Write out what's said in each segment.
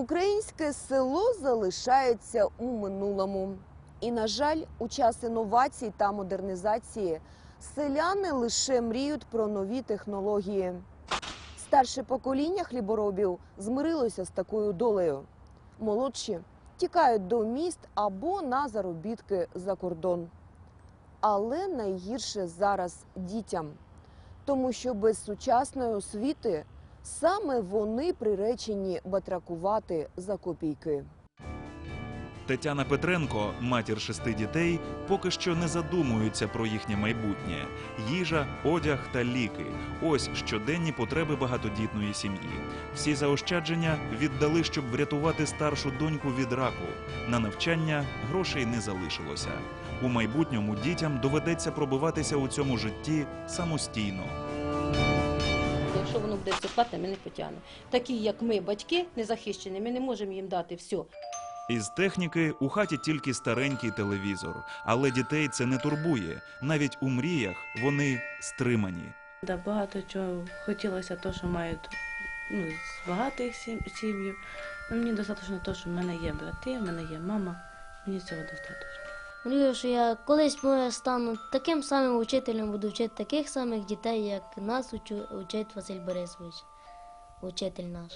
Українське село залишається у минулому. І, на жаль, у час інновацій та модернізації селяни лише мріють про нові технології. Старше покоління хліборобів змирилося з такою долею. Молодші тікають до міст або на заробітки за кордон. Але найгірше зараз дітям, тому що без сучасної освіти саме вони приречені батракувати за копійки. Тетяна Петренко, матір шести дітей, поки що не задумується про їхнє майбутнє: їжа, одяг та ліки. Ось щоденні потреби багатодітної сім'ї. Всі заощадження віддали, щоб врятувати старшу доньку від раку. На навчання грошей не залишилося. У майбутньому дітям доведеться пробиватися у цьому житті самостійно. Якщо воно буде всеплатне, ми не потягнемо. Такі, як ми, батьки, незахищені, ми не можемо їм дати все. Із техніки у хаті тільки старенький телевізор, але дітей це не турбує. Навіть у мріях вони стримані. Да, багато чого хотілося, то, що мають ну, з багатих сім- сім'їв. Ну, мені достатньо того, що в мене є брати, в мене є мама. Мені цього достатньо. Мрію, що я колись може стану таким самим учителем, буду вчити таких самих дітей, як нас учить Василь Борисович, учитель наш.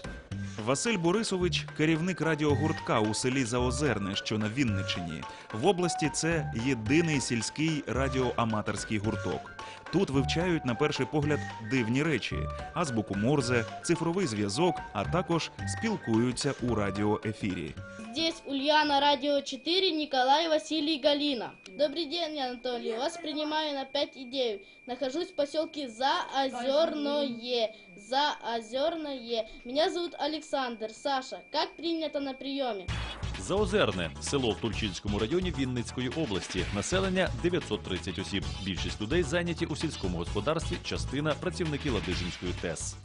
Василь Борисович керівник радіогуртка у селі Заозерне, що на Вінничині. В області це єдиний сільський радіоаматорський гурток. Тут вивчають на перший погляд дивні речі: азбуку Морзе, цифровий зв'язок, а також спілкуються у радіоефірі. Здесь Ульяна, Радио 4, Николай, Василий, Галина. Добрый день, Анатолий. Вас принимаю на 5 и 9. Нахожусь в поселке Заозерное. Заозерное. Меня зовут Александр. Саша, как принято на приеме? Заозерне село в Тульчинському районі Вінницької області. Населення 930 осіб. Більшість людей зайняті у сільському господарстві, частина працівники Ладижинської ТЕС.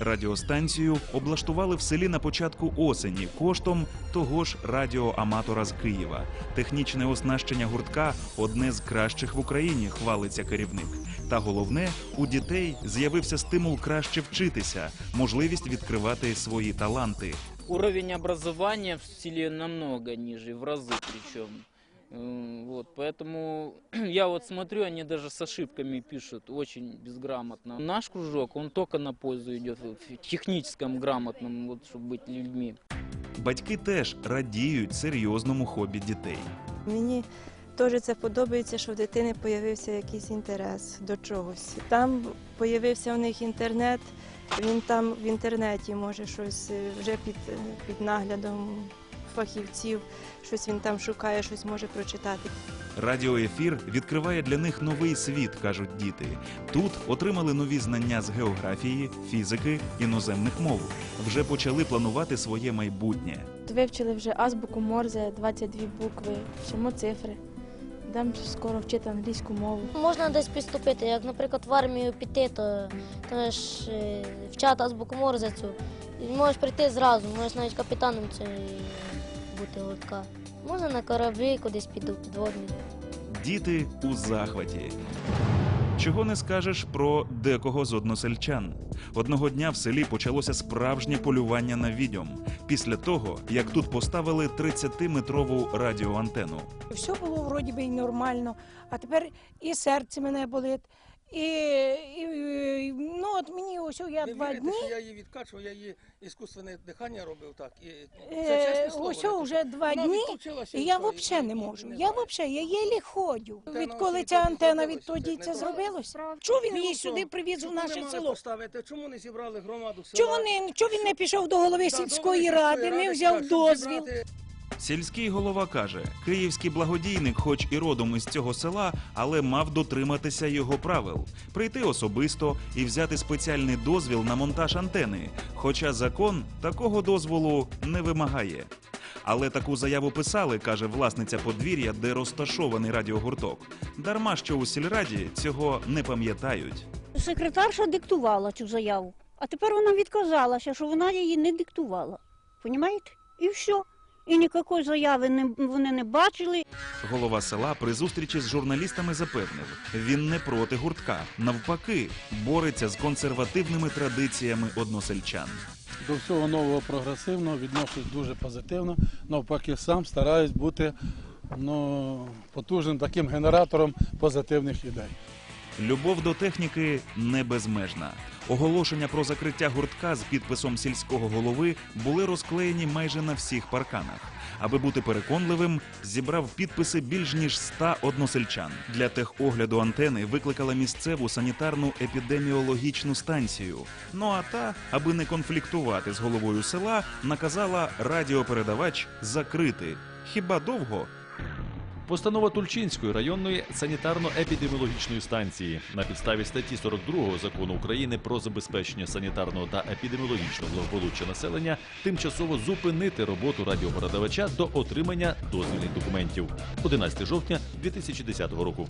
Радіостанцію облаштували в селі на початку осені коштом того ж радіоаматора з Києва. Технічне оснащення гуртка одне з кращих в Україні, хвалиться керівник. Та головне, у дітей з'явився стимул краще вчитися, можливість відкривати свої таланти Уровень образования в селе намного ниже, в разы причем. М, Вот, поэтому я вот смотрю, они даже с ошибками пишут, очень безграмотно. Наш кружок, он только на пользу идет в техническом грамотном, вот, чтобы быть людьми. Батьки теж радіють серйозному хобі дітей. Мені теж це подобається, що в дитини з'явився якийсь інтерес до чогось. Там з'явився у них інтернет, він там в інтернеті може щось е, вже під, е, під наглядом фахівців, щось він там шукає, щось може прочитати. Радіоефір відкриває для них новий світ, кажуть діти. Тут отримали нові знання з географії, фізики, іноземних мов. Вже почали планувати своє майбутнє. Вивчили вже азбуку Морзе, 22 букви, вчимо цифри. Дам скоро вчити англійську мову. Можна десь підступити, як, наприклад, в армію піти, то, то ж е, вчати азбуку морзецю. можеш прийти зразу, можеш навіть капітаном бути лодка. Можна на кораблі кудись піду підводний. Діти у захваті. Чого не скажеш про декого з односельчан. Одного дня в селі почалося справжнє полювання на відьом після того, як тут поставили 30-метрову радіоантену. Все було вроді би й нормально, а тепер і серце мене болить. І, і, і ну от мені ось я Ви два вірите, дні, що я її відкачував, я її іскусственне дихання робив так. І е, це чесне слово. ось не вже два Вона дні, відключилася і я все, взагалі не і- і можу. Я знаю. взагалі, я єлі ходжу. Антенна Відколи ця антенна зробилася, відтоді це це не зробилось? Чого він її сюди привіз у чому наше мали село? поставити? Чому не зібрали громаду села? Чого він, чого він не пішов до голови Да, сільської ради, сільської не ради, взяв щоб дозвіл? зібрати Сільський голова каже: київський благодійник, хоч і родом із цього села, але мав дотриматися його правил, прийти особисто і взяти спеціальний дозвіл на монтаж антени. Хоча закон такого дозволу не вимагає. Але таку заяву писали, каже власниця подвір'я, де розташований радіогурток. Дарма що у сільраді цього не пам'ятають. Секретарша диктувала цю заяву, а тепер вона відказалася, що вона її не диктувала. Понімаєте? І все. І ніякої заяви не, вони не бачили. Голова села при зустрічі з журналістами запевнив, він не проти гуртка, навпаки, бореться з консервативними традиціями односельчан. до всього нового прогресивного відношусь дуже позитивно. Навпаки, сам стараюсь бути ну, потужним таким генератором позитивних ідей. Любов до техніки не безмежна. Оголошення про закриття гуртка з підписом сільського голови були розклеєні майже на всіх парканах. Аби бути переконливим, зібрав підписи більш ніж ста односельчан. Для техогляду антени викликала місцеву санітарну епідеміологічну станцію. Ну а та, аби не конфліктувати з головою села, наказала радіопередавач закрити. Хіба довго? Постанова Тульчинської районної санітарно-епідеміологічної станції на підставі статті 42 закону України про забезпечення санітарного та епідеміологічного благополуччя населення тимчасово зупинити роботу радіопередавача до отримання дозвільних документів. 11 жовтня 2010 року.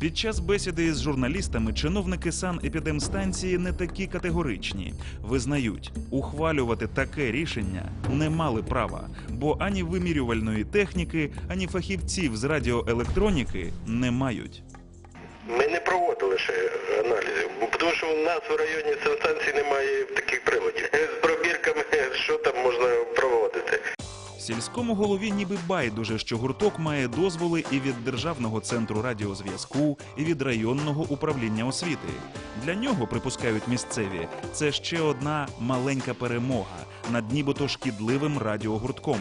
Під час бесіди із журналістами чиновники санепідемстанції не такі категоричні. Визнають, ухвалювати таке рішення не мали права, бо ані вимірювальної техніки, ані фахівців з радіоелектроніки не мають. Ми не проводили ще аналізів, тому що у нас в районі санстанції немає таких приладів. З пробірками що там можна проводити. Сільському голові ніби байдуже, що гурток має дозволи і від Державного центру радіозв'язку, і від районного управління освіти. Для нього, припускають місцеві, це ще одна маленька перемога над нібито шкідливим радіогуртком.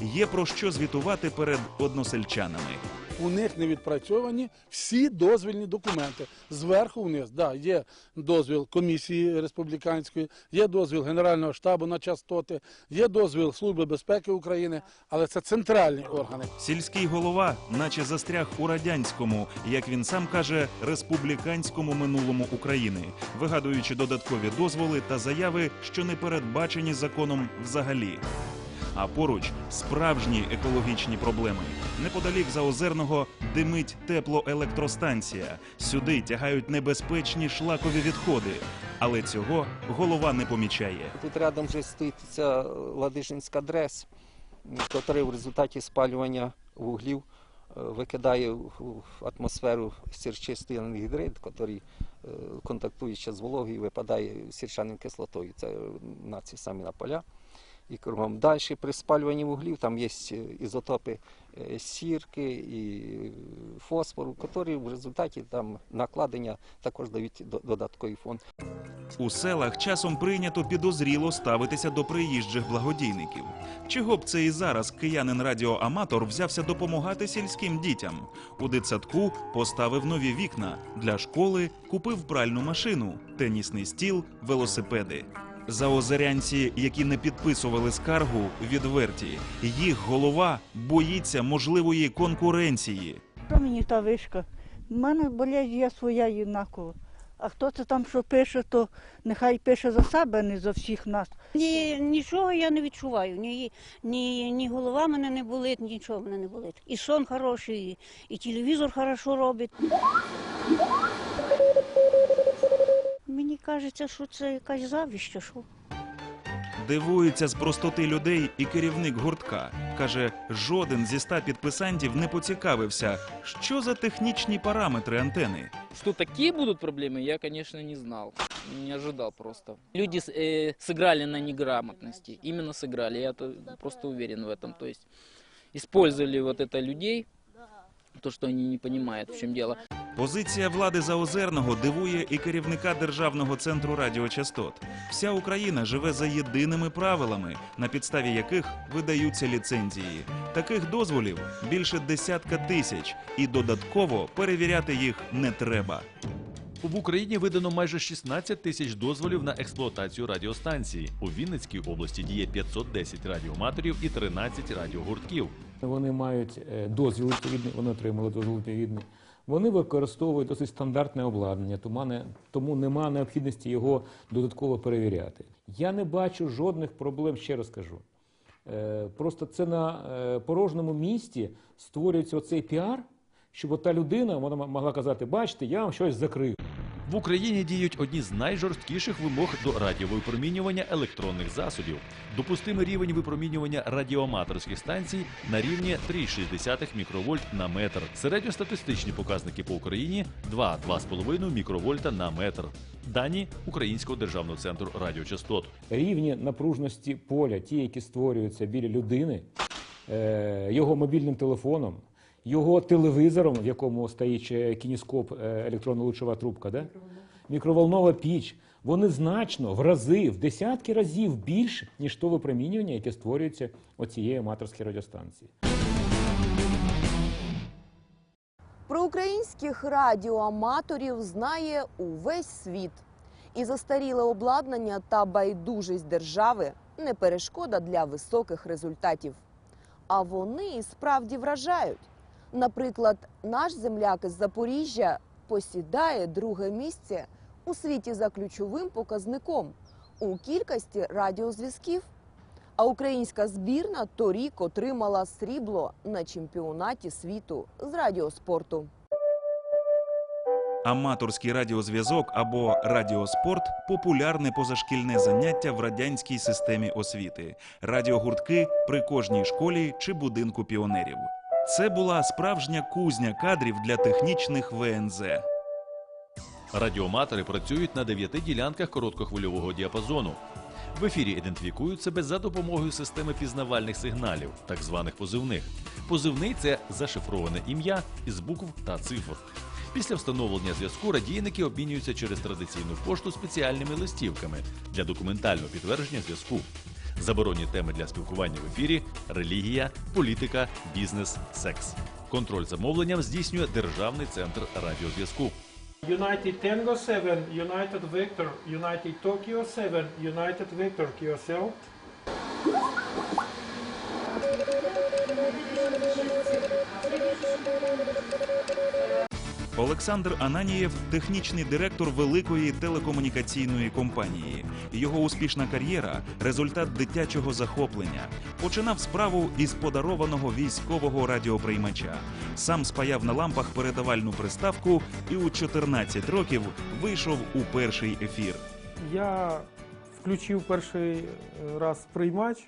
Є про що звітувати перед односельчанами. У них не відпрацьовані всі дозвільні документи. Зверху вниз, да, є дозвіл комісії республіканської, є дозвіл Генерального штабу на частоти, є дозвіл Служби безпеки України, але це центральні органи. Сільський голова, наче застряг у радянському, як він сам каже, республіканському минулому України, вигадуючи додаткові дозволи та заяви, що не передбачені законом взагалі. А поруч справжні екологічні проблеми. Неподалік Заозерного димить теплоелектростанція. Сюди тягають небезпечні шлакові відходи. Але цього голова не помічає. Тут рядом вже стоїть ця Ладижинська дрес, який в результаті спалювання вуглів е, викидає в атмосферу сірчистий ангідрид, який е, контактуючи з вологою, випадає сірчаною кислотою. Це на ці самі на поля. І кругом далі при спалюванні вуглів там є ізотопи е, сірки і фосфору, які в результаті там накладення також дають додатковий фон. У селах часом прийнято підозріло ставитися до приїжджих благодійників. Чого б це і зараз киянин радіоаматор взявся допомагати сільським дітям? У дитсадку поставив нові вікна для школи, купив пральну машину, тенісний стіл, велосипеди. Заозерянці, які не підписували скаргу, відверті. Їх голова боїться можливої конкуренції. Що мені та вишка? У мене болезнь є своя однаково. А хто це там що пише, то нехай пише за себе, а не за всіх нас. Ні, нічого я не відчуваю. Ні, ні, ні голова мене не болить, нічого мене не болить. І сон хороший, і, і телевізор хорошо робить. Мені кажеться, що це якась завість, чи що. Дивується з простоти людей і керівник гуртка. Каже, жоден зі ста підписантів не поцікавився, що за технічні параметри антени. Что такие будут проблемы, я, конечно, не знал. Не ожидал просто. Люди с- э, сыграли на неграмотности. Именно сыграли. Я то- просто уверен в этом. То есть использовали вот это людей, то, что они не понимают, в чем дело. Позиція влади Заозерного дивує і керівника Державного центру радіочастот. Вся Україна живе за єдиними правилами, на підставі яких видаються ліцензії. Таких дозволів більше десятка тисяч, і додатково перевіряти їх не треба. В Україні видано майже 16 тисяч дозволів на експлуатацію радіостанції. У Вінницькій області діє 510 радіоматорів і 13 радіогуртків. Вони мають е, дозвіл відповідний, вони отримали дозвіл відповідний. Вони використовують досить стандартне обладнання, тому, не, тому нема необхідності його додатково перевіряти. Я не бачу жодних проблем, ще раз кажу. Е, Просто це на е, порожньому місці створюється оцей піар, щоб та людина вона могла казати: бачите, я вам щось закрив. В Україні діють одні з найжорсткіших вимог до радіовипромінювання електронних засобів. Допустимий рівень випромінювання радіоаматорських станцій на рівні 3,6 мікровольт на метр. Середньостатистичні показники по Україні 2-2,5 мікровольта на метр. Дані Українського державного центру радіочастот. рівні напружності поля, ті, які створюються біля людини, е, його мобільним телефоном, його телевізором, в якому стоїть кініскоп, е, електронно-лучова трубка, да? мікроволнова піч, вони значно в рази, в десятки разів більше, ніж то випромінювання, яке створюється оцієї аматорської радіостанції. Про українських радіоаматорів знає увесь світ. І застаріле обладнання та байдужість держави не перешкода для високих результатів. А вони і справді вражають. Наприклад, наш земляк із Запоріжжя посідає друге місце у світі за ключовим показником у кількості радіозв'язків. А українська збірна торік отримала срібло на чемпіонаті світу з радіоспорту. Аматорський радіозв'язок або радіоспорт популярне позашкільне заняття в радянській системі освіти. Радіогуртки при кожній школі чи будинку піонерів. Це була справжня кузня кадрів для технічних ВНЗ. Радіоматори працюють на дев'яти ділянках короткохвильового діапазону. В ефірі ідентифікують себе за допомогою системи пізнавальних сигналів, так званих позивних. Позивний це зашифроване ім'я із букв та цифр. Після встановлення зв'язку радійники обмінюються через традиційну пошту спеціальними листівками для документального підтвердження зв'язку. Заборонні теми для спілкування в ефірі релігія, політика, бізнес, секс. Контроль замовленням здійснює Державний центр радіозв'язку. United Tango 7, United Victor, United Tokyo 7, United Victor QSL. Олександр Ананієв технічний директор великої телекомунікаційної компанії. Його успішна кар'єра результат дитячого захоплення. Починав справу із подарованого військового радіоприймача. Сам спаяв на лампах передавальну приставку і у 14 років вийшов у перший ефір. Я включив перший е, раз приймач,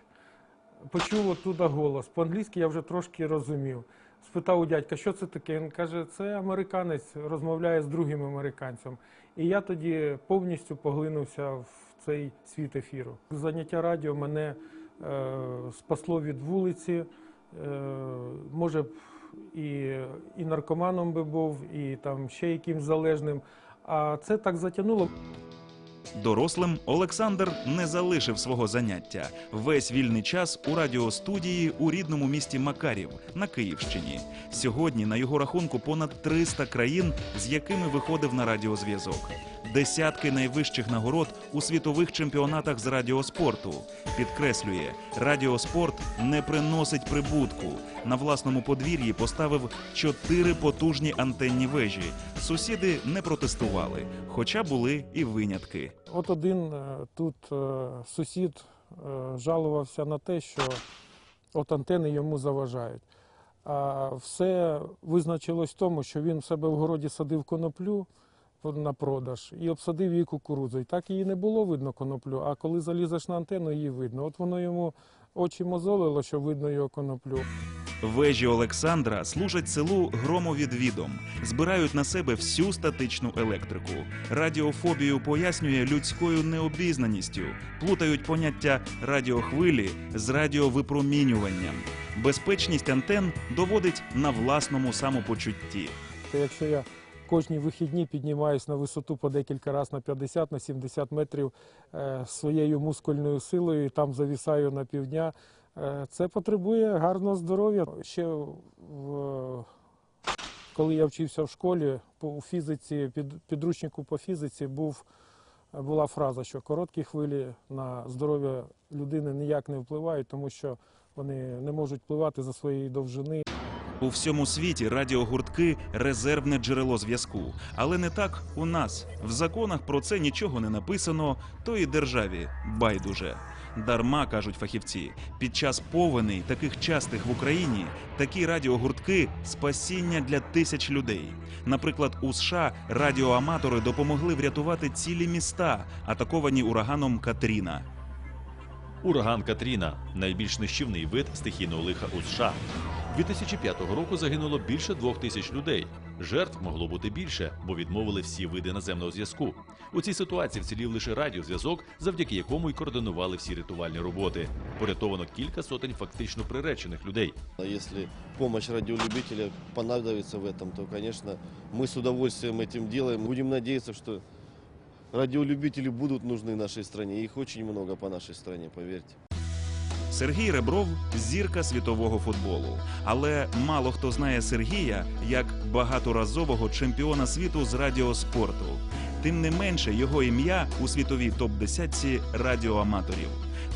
почув оттуда голос. По-англійськи я вже трошки розумів. Спитав у дядька, що це таке? Він каже, це американець розмовляє з другим американцем. І я тоді повністю поглинувся в цей світ ефіру. Заняття радіо мене е, спасло від вулиці. Е, може б і, і наркоманом би був, і там ще якимсь залежним. А це так затягнуло. Дорослим Олександр не залишив свого заняття. Весь вільний час у радіостудії у рідному місті Макарів на Київщині. Сьогодні на його рахунку понад 300 країн, з якими виходив на радіозв'язок. Десятки найвищих нагород у світових чемпіонатах з радіоспорту. Підкреслює, радіоспорт не приносить прибутку. На власному подвір'ї поставив чотири потужні антенні вежі. Сусіди не протестували, хоча були і винятки. От один е, тут е, сусід е, жалувався на те, що от антени йому заважають. А все визначилось в тому, що він в себе в городі садив коноплю на продаж і обсадив її кукурудзою. Так її не було видно коноплю, а коли залізеш на антенну, її видно. От воно йому очі мозолило, що видно його коноплю. Вежі Олександра служать селу громовідвідом, збирають на себе всю статичну електрику. Радіофобію пояснює людською необізнаністю, плутають поняття радіохвилі з радіовипромінюванням. Безпечність антен доводить на власному самопочутті. Якщо я кожні вихідні піднімаюсь на висоту по декілька разів на 50 на 70 метрів е, своєю мускульною силою і там завісаю на півдня, е, це потребує гарного здоров'я. Ще в, коли я вчився в школі, у фізиці, під, підручнику по фізиці був, була фраза, що короткі хвилі на здоров'я людини ніяк не впливають, тому що вони не можуть впливати за своєї довжини. У всьому світі радіогуртки резервне джерело зв'язку. Але не так у нас. В законах про це нічого не написано, то і державі байдуже. Дарма кажуть фахівці. Під час повеней, таких частих в Україні, такі радіогуртки спасіння для тисяч людей. Наприклад, у США радіоаматори допомогли врятувати цілі міста, атаковані ураганом Катріна. Ураган Катріна найбільш нищівний вид стихійного лиха у США. 2005 року загинуло більше двох тисяч людей. Жертв могло бути більше, бо відмовили всі види наземного зв'язку. У цій ситуації вцілів лише радіозв'язок, завдяки якому й координували всі рятувальні роботи. Порятовано кілька сотень фактично приречених людей. А Если помощь радиолюбителя понадобится в этом, то, конечно, мы с удовольствием этим делаем. Будем надеяться, что радиолюбители будут нужны нашей стране. Их очень много по нашей стране, поверьте. Сергій Ребров зірка світового футболу. Але мало хто знає Сергія як багаторазового чемпіона світу з радіоспорту. Тим не менше, його ім'я у світовій топ-10 радіоаматорів.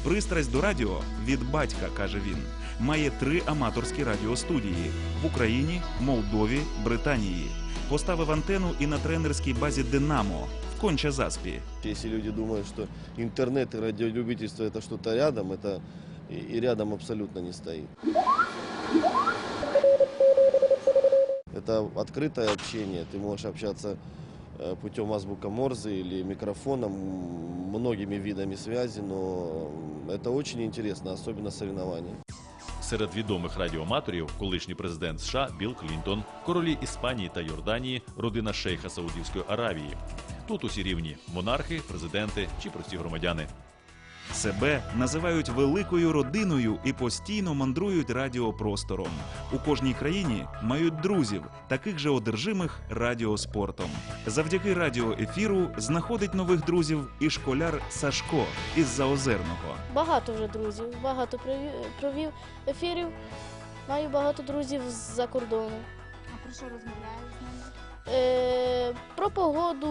Пристрасть до радіо від батька, каже він. Має три аматорські радіостудії в Україні, Молдові, Британії. Поставив антенну і на тренерській базі Динамо в Конча-Заспі. Если люди думают, что интернет и радиолюбительство это что-то рядом, это и, и рядом абсолютно не стоит. Это открытое общение, ты можешь общаться э, путем азбука Морзе или микрофоном, м, многими видами связи, но это очень интересно, особенно соревнования. Серед відомих радіоаматорів колишній президент США Білл Клінтон, королі Іспанії та Йорданії, родина шейха Саудівської Аравії. Тут усі рівні монархи, президенти чи прості громадяни. Себе називають великою родиною і постійно мандрують радіопростором. У кожній країні мають друзів, таких же одержимих радіоспортом. Завдяки радіоефіру знаходить нових друзів і школяр Сашко із Заозерного. Багато вже друзів, багато провів, ефірів. Маю багато друзів з-за кордону. А про що розмовляєш з ними? Е, про погоду,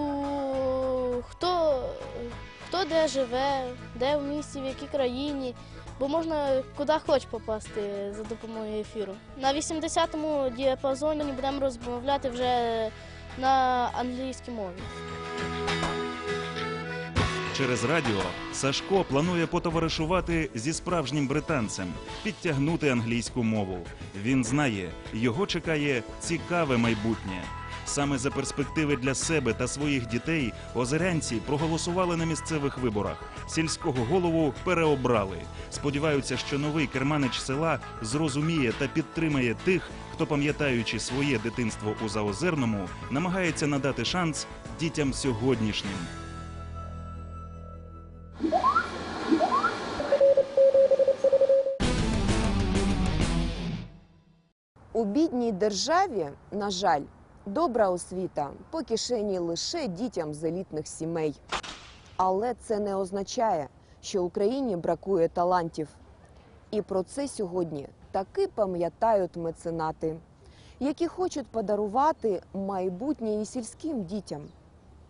хто де живе, де в місті, в якій країні. Бо можна куди хоч попасти за допомогою ефіру. На 80-му діапазоні будемо розмовляти вже на англійській мові. Через радіо Сашко планує потоваришувати зі справжнім британцем, підтягнути англійську мову. Він знає, його чекає цікаве майбутнє. Саме за перспективи для себе та своїх дітей озерянці проголосували на місцевих виборах. Сільського голову переобрали. Сподіваються, що новий керманич села зрозуміє та підтримає тих, хто, пам'ятаючи своє дитинство у Заозерному, намагається надати шанс дітям сьогоднішнім. У бідній державі, на жаль, добра освіта по кишені лише дітям з елітних сімей. Але це не означає, що Україні бракує талантів. І про це сьогодні таки пам'ятають меценати, які хочуть подарувати майбутнє і сільським дітям,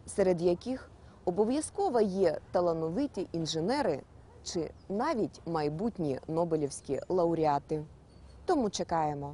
серед яких обов'язково є талановиті інженери чи навіть майбутні нобелівські лауреати. Тому чекаємо.